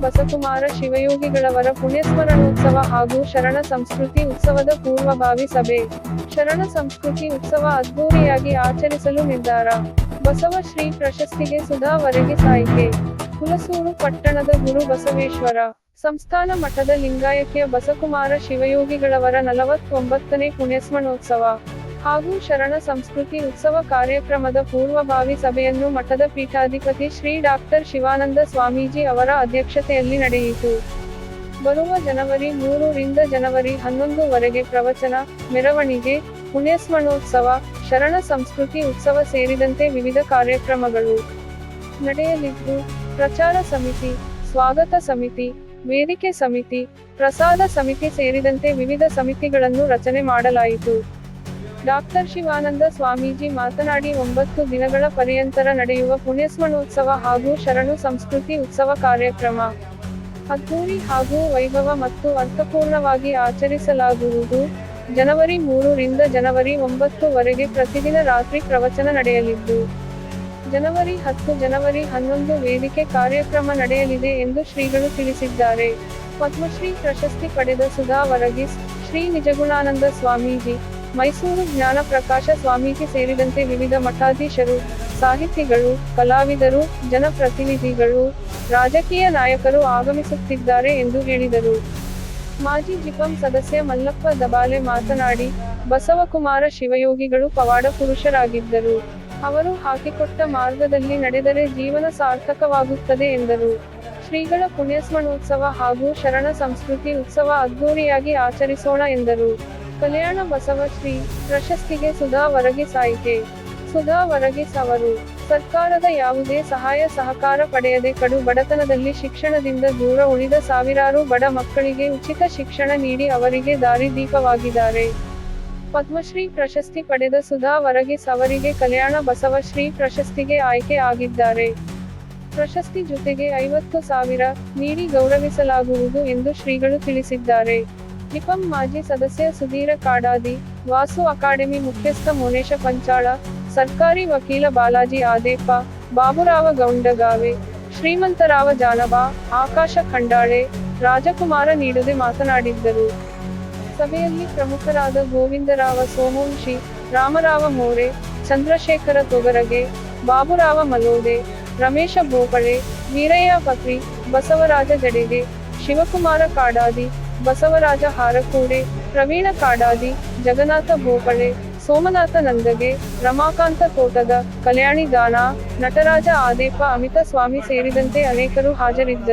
ಬಸಕುಮಾರ ಶಿವಯೋಗಿಗಳವರ ಪುಣ್ಯಸ್ಮರಣೋತ್ಸವ ಹಾಗೂ ಶರಣ ಸಂಸ್ಕೃತಿ ಉತ್ಸವದ ಪೂರ್ವಭಾವಿ ಸಭೆ. ಶರಣ ಸಂಸ್ಕೃತಿ ಉತ್ಸವ ಅದ್ಧೂರಿಯಾಗಿ ಆಚರಿಸಲು ನಿರ್ಧಾರ. ಬಸವ ಶ್ರೀ ಪ್ರಶಸ್ತಿಗೆ ಸುಧಾ ವರೆಗೆ ಆಯ್ಕೆ ಹುಲಸೂರು ಪಟ್ಟಣದ ಗುರು ಬಸವೇಶ್ವರ. ಸಂಸ್ಥಾನ ಮಠದ ಲಿಂಗಾಯತ್ಯ ಬಸಕುಮಾರ ಶಿವಯೋಗಿಗಳವರ ನಲವತ್ತೊಂಬತ್ತನೇ ಪುಣ್ಯಸ್ಮರಣೋತ್ಸವ. ಹಾಗೂ ಶರಣ ಸಂಸ್ಕೃತಿ ಉತ್ಸವ ಕಾರ್ಯಕ್ರಮದ ಪೂರ್ವಭಾವಿ ಸಭೆಯನ್ನು ಮಠದ ಪೀಠಾಧಿಪತಿ ಶ್ರೀ ಡಾಕ್ಟರ್ ಶಿವಾನಂದ ಸ್ವಾಮೀಜಿ ಅವರ ಅಧ್ಯಕ್ಷತೆಯಲ್ಲಿ ನಡೆಯಿತು. ಬರುವ ಜನವರಿ ಮೂರು ರಿಂದ ಜನವರಿ ಹನ್ನೊಂದು ವರೆಗೆ ಪ್ರವಚನ, ಮೆರವಣಿಗೆ, ಪುಣ್ಯಸ್ಮರಣೋತ್ಸವ, ಶರಣ ಸಂಸ್ಕೃತಿ ಉತ್ಸವ ಸೇರಿದಂತೆ ವಿವಿಧ ಕಾರ್ಯಕ್ರಮಗಳು ನಡೆಯಲಿದ್ದು, ಪ್ರಚಾರ ಸಮಿತಿ, ಸ್ವಾಗತ ಸಮಿತಿ, ವೇದಿಕೆ ಸಮಿತಿ, ಪ್ರಸಾದ ಸಮಿತಿ ಸೇರಿದಂತೆ ವಿವಿಧ ಸಮಿತಿಗಳನ್ನು ರಚನೆ ಮಾಡಲಾಯಿತು. ಡಾಕ್ಟರ್ ಶಿವಾನಂದ ಸ್ವಾಮೀಜಿ ಮಾತನಾಡಿ ಒಂಬತ್ತು ದಿನಗಳ ಪರ್ಯಂತರ ನಡೆಯುವ ಪುಣ್ಯಸ್ಮರಣೋತ್ಸವ ಹಾಗೂ ಶರಣು ಸಂಸ್ಕೃತಿ ಉತ್ಸವ ಕಾರ್ಯಕ್ರಮ. ಅದ್ದೂರಿ ಹಾಗೂ ವೈಭವ ಮತ್ತು ಅರ್ಥಪೂರ್ಣವಾಗಿ ಆಚರಿಸಲಾಗುವುದು. ಜನವರಿ ಮೂರರಿಂದ ಜನವರಿ ಒಂಬತ್ತು ವರೆಗೆ ಪ್ರತಿದಿನ ರಾತ್ರಿ ಪ್ರವಚನ ನಡೆಯಲಿದ್ದು, ಜನವರಿ ಹತ್ತು ಜನವರಿ ಹನ್ನೊಂದು ವೇದಿಕೆ ಕಾರ್ಯಕ್ರಮ ನಡೆಯಲಿದೆ ಎಂದು ಶ್ರೀಗಳು ತಿಳಿಸಿದ್ದಾರೆ. ಪದ್ಮಶ್ರೀ ಪ್ರಶಸ್ತಿ ಪಡೆದ ಸುಧಾ ವರಗಿಸ್ ಶ್ರೀ ನಿಜಗುಣಾನಂದ ಸ್ವಾಮೀಜಿ. ಮೈಸೂರು ಜ್ಞಾನ ಪ್ರಕಾಶ ಸ್ವಾಮೀಜಿ ಸೇರಿದಂತೆ ವಿವಿಧ ಮಠಾಧೀಶರು, ಸಾಹಿತಿಗಳು, ಕಲಾವಿದರು, ಜನಪ್ರತಿನಿಧಿಗಳು, ರಾಜಕೀಯ ನಾಯಕರು ಆಗಮಿಸುತ್ತಿದ್ದಾರೆ ಎಂದು ಹೇಳಿದರು. ಮಾಜಿ ಜಿಪಂ ಸದಸ್ಯ ಮಲ್ಲಪ್ಪ ದಬಾಲೆ ಮಾತನಾಡಿ, ಬಸವಕುಮಾರ ಶಿವಯೋಗಿಗಳು ಪವಾಡ ಪುರುಷರಾಗಿದ್ದರು. ಅವರು ಹಾಕಿಕೊಟ್ಟ ಮಾರ್ಗದಲ್ಲಿ ನಡೆದರೆ ಜೀವನ ಸಾರ್ಥಕವಾಗುತ್ತದೆ ಎಂದರು. ಶ್ರೀಗಳ ಪುಣ್ಯಸ್ಮರಣೋತ್ಸವ ಹಾಗೂ ಶರಣ ಸಂಸ್ಕೃತಿ ಉತ್ಸವ ಅದ್ಧೂರಿಯಾಗಿ ಆಚರಿಸೋಣ ಎಂದರು. ಕಲ್ಯಾಣ ಬಸವ ಶ್ರೀ ಪ್ರಶಸ್ತಿಗೆ ಸುಧಾ ವರಗಿಸ್ ಆಯ್ಕೆ ಸುಧಾ ವರಗಿಸ್ ಅವರು ಸರ್ಕಾರದ ಯಾವುದೇ ಸಹಾಯ ಸಹಕಾರ ಪಡೆಯದೆ ಕಡು ಬಡತನದಲ್ಲಿ ಶಿಕ್ಷಣದಿಂದ ದೂರ ಉಳಿದ ಸಾವಿರಾರು ಬಡ ಮಕ್ಕಳಿಗೆ ಉಚಿತ ಶಿಕ್ಷಣ ನೀಡಿ ಅವರಿಗೆ ದಾರಿದೀಪವಾಗಿದ್ದಾರೆ ಪದ್ಮಶ್ರೀ ಪ್ರಶಸ್ತಿ ಪಡೆದ ಸುಧಾ ವರಗಿಸ್ ಅವರಿಗೆ ಕಲ್ಯಾಣ ಬಸವ ಶ್ರೀ ಪ್ರಶಸ್ತಿಗೆ ಆಯ್ಕೆ ಆಗಿದ್ದಾರೆ. ಪ್ರಶಸ್ತಿ ಜೊತೆಗೆ ಐವತ್ತು ಸಾವಿರ ನೀಡಿ ಗೌರವಿಸಲಾಗುವುದು ಎಂದು ಶ್ರೀಗಳು ತಿಳಿಸಿದ್ದಾರೆ. ಜಿಪಂ ಮಾಜಿ ಸದಸ್ಯ ಸುಧೀರ ಕಾಡಾದಿ, ವಾಸು ಅಕಾಡೆಮಿ ಮುಖ್ಯಸ್ಥ ಮುನೇಶ ಪಂಚಾಳ, ಸರ್ಕಾರಿ ವಕೀಲ ಬಾಲಾಜಿ ಆದೇಪ, ಬಾಬುರಾವ ಗೌಂಡಗಾವೆ ಶ್ರೀಮಂತರಾವ ಜಾನವ, ಆಕಾಶ ಖಂಡಾಳೆ, ರಾಜಕುಮಾರ ನೀಡದೆ ಮಾತನಾಡಿದ್ದರು. ಸಭೆಯಲ್ಲಿ ಪ್ರಮುಖರಾದ ಗೋವಿಂದರಾವ ಸೋಮವಂಶಿ ರಾಮರಾವ ಮೋರೆ, ಚಂದ್ರಶೇಖರ ತೊಗರಗೆ, ಬಾಬುರಾವ ಮಲೋದೆ, ರಮೇಶ ಭೋಪಳೆ ವೀರಯ್ಯ ಪತ್ರಿ, ಬಸವರಾಜ ಜಡೆಗೆ, ಶಿವಕುಮಾರ ಕಾಡಾದಿ ಬಸವರಾಜ ಹಾರಕೂಡೆ, ಪ್ರವೀಣ ಕಾಡಾದಿ, ಜಗನ್ನಾಥ ಬೋಪಳೆ ಸೋಮನಾಥ ನಂದಗೆ, ರಮಾಕಾಂತ ತೋಟದ ಕಲ್ಯಾಣಿ ದಾನ, ನಟರಾಜ ಆದೇಪ, ಅಮಿತ ಸ್ವಾಮಿ ಸೇರಿದಂತೆ ಅನೇಕರು ಹಾಜರಿದ್ದರು.